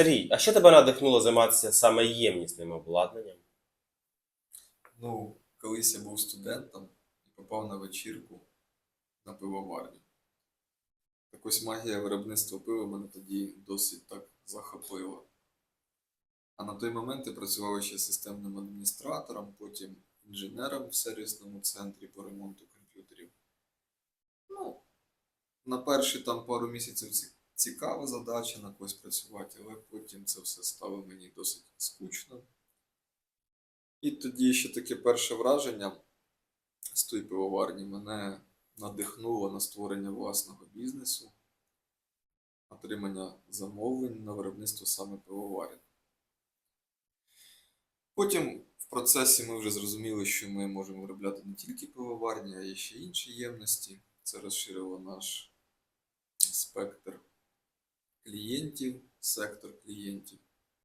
Сергій, а що тебе надихнуло займатися саме ємнісним обладнанням? Ну, колись я був студентом і попав на вечірку на пивоварню. Так ось магія виробництва пива мене тоді досить так захопила. А на той момент я працював ще системним адміністратором, потім інженером в сервісному центрі по ремонту комп'ютерів. Ну, на перші там пару місяців ці- цікава задача на когось працювати, але потім це все стало мені досить скучно. І тоді ще таке перше враження з тої пивоварні мене надихнуло на створення власного бізнесу, отримання замовлень на виробництво саме пивоварень. Потім в процесі ми вже зрозуміли, що ми можемо виробляти не тільки пивоварні, а й ще інші ємності. Це розширило наш спектр клієнтів, сектор клієнтів.